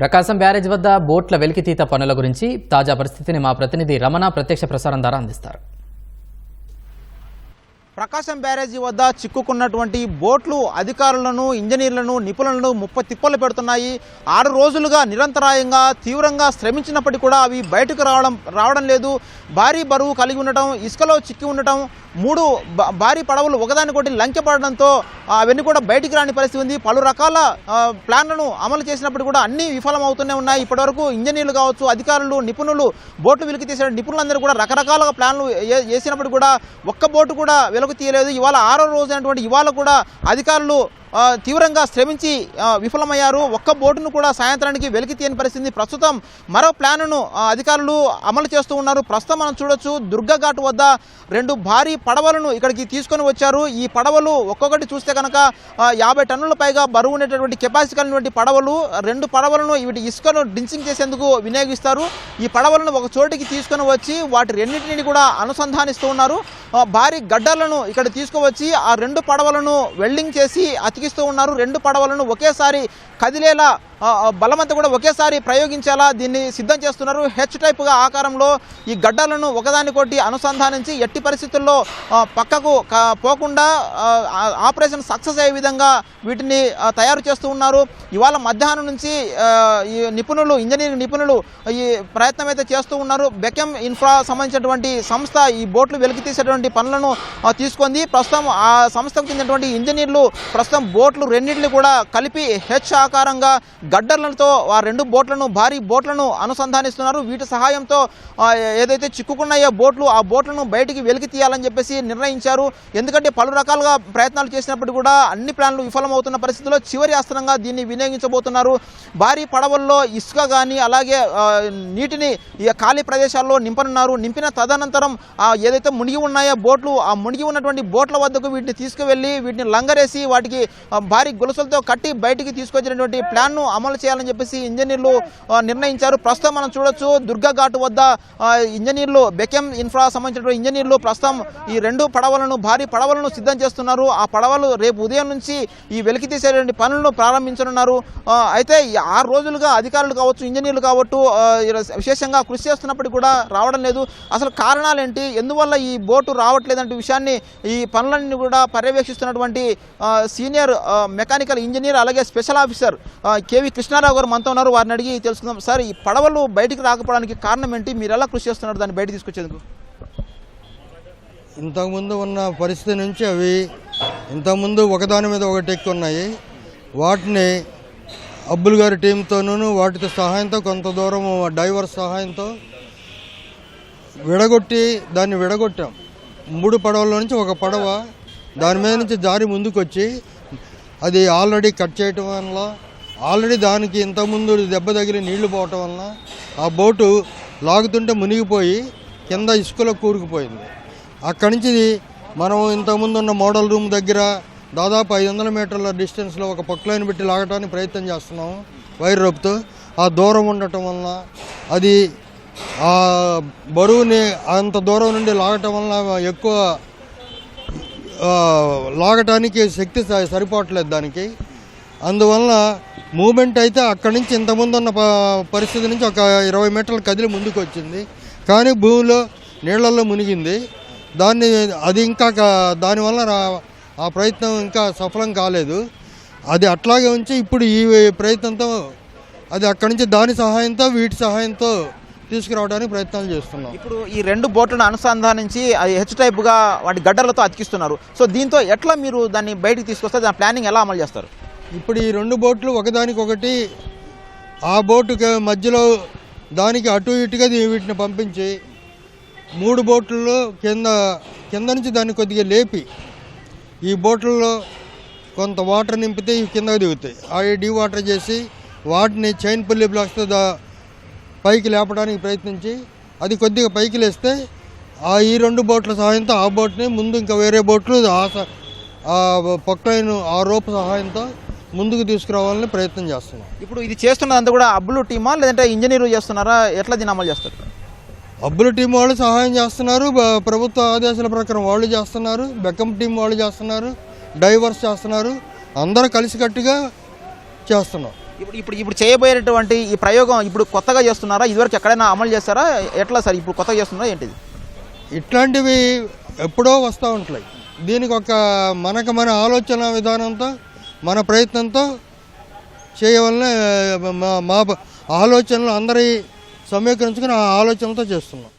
ప్రకాశం barrage వద్ద బోట్ల వెలికితీత పనుల గురించి తాజా పరిస్థితిని మా ప్రతినిధి రమణ ప్రత్యక్ష ప్రసారం ద్వారా అందిస్తారు. ప్రకాశం బ్యారేజీ వద్ద చిక్కుకున్నటువంటి బోట్లు అధికారులను ఇంజనీర్లను నిపుణులను ముప్ప తిప్పలు పెడుతున్నాయి. ఆరు రోజులుగా నిరంతరాయంగా తీవ్రంగా శ్రమించినప్పటికీ కూడా అవి బయటకు రావడం రావడం లేదు. భారీ బరువు కలిగి ఉండటం ఇసుకలో చిక్కి ఉండటం మూడు భారీ పడవలు ఒకదానికొకటి లంకెపడడంతో అవన్నీ కూడా బయటికి రాని పరిస్థితి ఉంది. పలు రకాల ప్లాన్లను అమలు చేసినప్పుడు కూడా అన్ని విఫలమవుతూనే ఉన్నాయి. ఇప్పటివరకు ఇంజనీర్లు కావచ్చు అధికారులు నిపుణులు బోట్లు వెలికి తీసిన నిపుణులందరూ కూడా రకరకాల ప్లాన్లు వేసినప్పుడు కూడా ఒక్క బోటు కూడా వెలుగు తీయలేదు. ఇవాళ ఆరో రోజు అయినటువంటి ఇవాళ కూడా అధికారులు తీవ్రంగా శ్రమించి విఫలమయ్యారు. ఒక్క బోటును కూడా సాయంత్రానికి వెలికి తీయని పరిస్థితి. ప్రస్తుతం మరో ప్లాన్ను అధికారులు అమలు చేస్తూ ఉన్నారు. ప్రస్తుతం మనం చూడొచ్చు దుర్గా ఘాట్ వద్ద రెండు భారీ పడవలను ఇక్కడికి తీసుకొని వచ్చారు. ఈ పడవలు ఒక్కొక్కటి చూస్తే కనుక యాభై టన్నుల పైగా బరువు ఉండేటటువంటి కెపాసిటీ కలిగినటువంటి పడవలు రెండు పడవలను వీటి ఇసుకను డించింగ్ చేసేందుకు వినియోగిస్తారు. ఈ పడవలను ఒక చోటికి తీసుకొని వచ్చి వాటి రెండింటిని కూడా అనుసంధానిస్తూ ఉన్నారు. భారీ గడ్డలను ఇక్కడ తీసుకువచ్చి ఆ రెండు పడవలను వెల్డింగ్ చేసి అతికిస్తూ ఉన్నారు. రెండు పడవలను ఒకేసారి కదిలేలా బలమంతా కూడా ఒకేసారి ప్రయోగించేలా దీన్ని సిద్ధం చేస్తున్నారు. హెచ్ టైప్గా ఆకారంలో ఈ గడ్డలను ఒకదానికొట్టి అనుసంధానించి ఎట్టి పరిస్థితుల్లో పక్కకు పోకుండా ఆపరేషన్ సక్సెస్ అయ్యే విధంగా వీటిని తయారు చేస్తూ ఉన్నారు. ఇవాళ మధ్యాహ్నం నుంచి ఈ నిపుణులు ఇంజనీరింగ్ నిపుణులు ఈ ప్రయత్నం అయితే చేస్తూ ఉన్నారు. బెకెమ్ ఇన్ఫ్రా సంబంధించినటువంటి సంస్థ ఈ బోట్లు వెలికి తీసేటువంటి పనులను తీసుకుంది. ప్రస్తుతం ఆ సంస్థకు చెందినటువంటి ఇంజనీర్లు ప్రస్తుతం బోట్లు రెండింటిని కూడా కలిపి హెచ్ ఆకారంగా గడ్డర్లతో ఆ రెండు బోట్లను భారీ బోట్లను అనుసంధానిస్తున్నారు. వీటి సహాయంతో ఏదైతే చిక్కుకున్నాయో బోట్లు ఆ బోట్లను బయటికి వెలికి తీయాలని చెప్పేసి నిర్ణయించారు. ఎందుకంటే పలు రకాలుగా ప్రయత్నాలు చేసినప్పుడు కూడా అన్ని ప్లాన్లు విఫలమవుతున్న పరిస్థితుల్లో చివరి అస్త్రంగా దీన్ని వినియోగించబోతున్నారు. భారీ పడవల్లో ఇసుక కానీ అలాగే నీటిని ఖాళీ ప్రదేశాల్లో నింపనున్నారు. నింపిన తదనంతరం ఏదైతే మునిగి ఉన్నాయో బోట్లు ఆ మునిగి ఉన్నటువంటి బోట్ల వద్దకు వీటిని తీసుకువెళ్ళి వీటిని లంగరేసి వాటికి భారీ గొలుసులతో కట్టి బయటికి తీసుకొచ్చినటువంటి ప్లాన్ను అమలు చేయాలని చెప్పేసి ఇంజనీర్లు నిర్ణయించారు. ప్రస్తుతం మనం చూడొచ్చు దుర్గా ఘాటు వద్ద ఇంజనీర్లు బెకెమ్ ఇన్ఫ్రా సంబంధించినటువంటి ఇంజనీర్లు ప్రస్తుతం ఈ రెండు పడవలను భారీ పడవలను సిద్ధం చేస్తున్నారు. ఆ పడవలు రేపు ఉదయం నుంచి ఈ వెలికి తీసేటువంటి పనులను ప్రారంభించనున్నారు. అయితే ఆరు రోజులుగా అధికారులు కావచ్చు ఇంజనీర్లు కావచ్చు విశేషంగా కృషి చేస్తున్నప్పటికీ కూడా రావడం లేదు. అసలు కారణాలు ఏంటి? ఎందువల్ల ఈ బోటు రావట్లేదంటే విషయాన్ని ఈ పనులన్నీ కూడా పర్యవేక్షిస్తున్నటువంటి సీనియర్ మెకానికల్ ఇంజనీర్ అలాగే special officer K V K V Krishnarao గారు మనతో ఉన్నారు వారిని అడిగి తెలుసుకుందాం. సార్ ఈ పడవలు బయటికి రాకపోవడానికి కారణం ఏంటి? మీరు ఎలా కృషి చేస్తున్నారు? దాన్ని బయట తీసుకొచ్చేందుకు. ఇంతకుముందు ఉన్న పరిస్థితి నుంచి అవి ఇంతకుముందు ఒకదాని మీద ఒకటి ఎక్కువ ఉన్నాయి వాటిని అబ్బుల్ గారి టీంతోనూ వాటితో సహాయంతో కొంత దూరం డైవర్ సహాయంతో విడగొట్టి దాన్ని విడగొట్టాం. మూడు పడవల నుంచి ఒక పడవ దాని మీద నుంచి జారి ముందుకొచ్చి అది ఆల్రెడీ కట్ చేయటం వల్ల ఆల్రెడీ దానికి ఇంతకుముందు దెబ్బ తగిలి నీళ్ళు పోవటం వలన ఆ బోటు లాగుతుంటే మునిగిపోయి కింద ఇసుకలో కూరుకుపోయింది. అక్కడి నుంచి మనం ఇంతకుముందు ఉన్న మోడల్ రూమ్ దగ్గర దాదాపు ఐదు వందల మీటర్ల డిస్టెన్స్లో ఒక పొక్లైన్ పెట్టి లాగటానికి ప్రయత్నం చేస్తున్నాము వైర్ రోప్తో. ఆ దూరం ఉండటం వలన అది ఆ బరువుని అంత దూరం నుండి లాగటం వలన ఎక్కువ లాగటానికి శక్తి సరిపోవట్లేదు దానికి. అందువల్ల మూమెంట్ అయితే అక్కడి నుంచి ఇంతకుముందు ఉన్న పరిస్థితి నుంచి ఒక ఇరవై మీటర్ల కదిలి ముందుకు వచ్చింది కానీ భూమిలో నీళ్ళలో మునిగింది. దాన్ని అది ఇంకా దానివల్ల ఆ ప్రయత్నం ఇంకా సఫలం కాలేదు. అది అట్లాగే ఉంచి ఇప్పుడు ఈ ప్రయత్నంతో అది అక్కడి నుంచి దాని సహాయంతో వీటి సహాయంతో తీసుకురావడానికి ప్రయత్నాలు చేస్తున్నాం. ఇప్పుడు ఈ రెండు బోట్లను అనుసంధానించి అది హెచ్ టైప్గా వాటి గడ్డలతో అతికిస్తున్నారు. సో దీంతో ఎట్లా మీరు దాన్ని బయటికి తీసుకొస్తే దాని ప్లానింగ్ ఎలా అమలు చేస్తారు? ఇప్పుడు ఈ రెండు బోట్లు ఒకదానికొకటి ఆ బోటుకి మధ్యలో దానికి అటు ఇటుగా వీటిని పంపించి మూడు బోట్లలో కింద కింద నుంచి దాన్ని కొద్దిగా లేపి ఈ బోట్లలో కొంత వాటర్ నింపితే ఇవి కిందకు దిగుతాయి. అవి డీ వాటర్ చేసి వాటిని చైన్ పుల్లి బ్లాక్స్తో దా పైకి లేపడానికి ప్రయత్నించి అది కొద్దిగా పైకి లేస్తే ఆ ఈ రెండు బోట్ల సహాయంతో ఆ బోట్ని ముందు ఇంకా వేరే బోట్లు ఆ ఆ పొక్కైన ఆ రోప్ సహాయంతో ముందుకు తీసుకురావాలని ప్రయత్నం చేస్తున్నాం. ఇప్పుడు ఇది చేస్తున్నదంతా కూడా అబ్బులు టీమా లేదంటే ఇంజనీర్లు చేస్తున్నారా? ఎట్లా దీన్ని అమలు చేస్తారు? అబ్బుల టీం వాళ్ళు సహాయం చేస్తున్నారు ప్రభుత్వ ఆదేశాల ప్రకారం వాళ్ళు చేస్తున్నారు బెక్కం టీం వాళ్ళు చేస్తున్నారు డైవర్స్ చేస్తున్నారు అందరూ కలిసికట్టుగా చేస్తున్నాం. ఇప్పుడు ఇప్పుడు ఇప్పుడు చేయబోయేటువంటి ఈ ప్రయోగం ఇప్పుడు కొత్తగా చేస్తున్నారా? ఇదివరకు ఎక్కడైనా అమలు చేస్తారా ఎట్లా సార్ ఇప్పుడు కొత్తగా చేస్తున్నారా? ఏంటిది? ఇట్లాంటివి ఎప్పుడో వస్తూ ఉంటాయి. దీనికి ఒక మనకు మన ఆలోచన విధానంతో మన ప్రయత్నంతో చేయవలన మా ఆలోచనలు అందరి సమీకరించుకుని ఆ ఆలోచనలతో చేస్తున్నాం.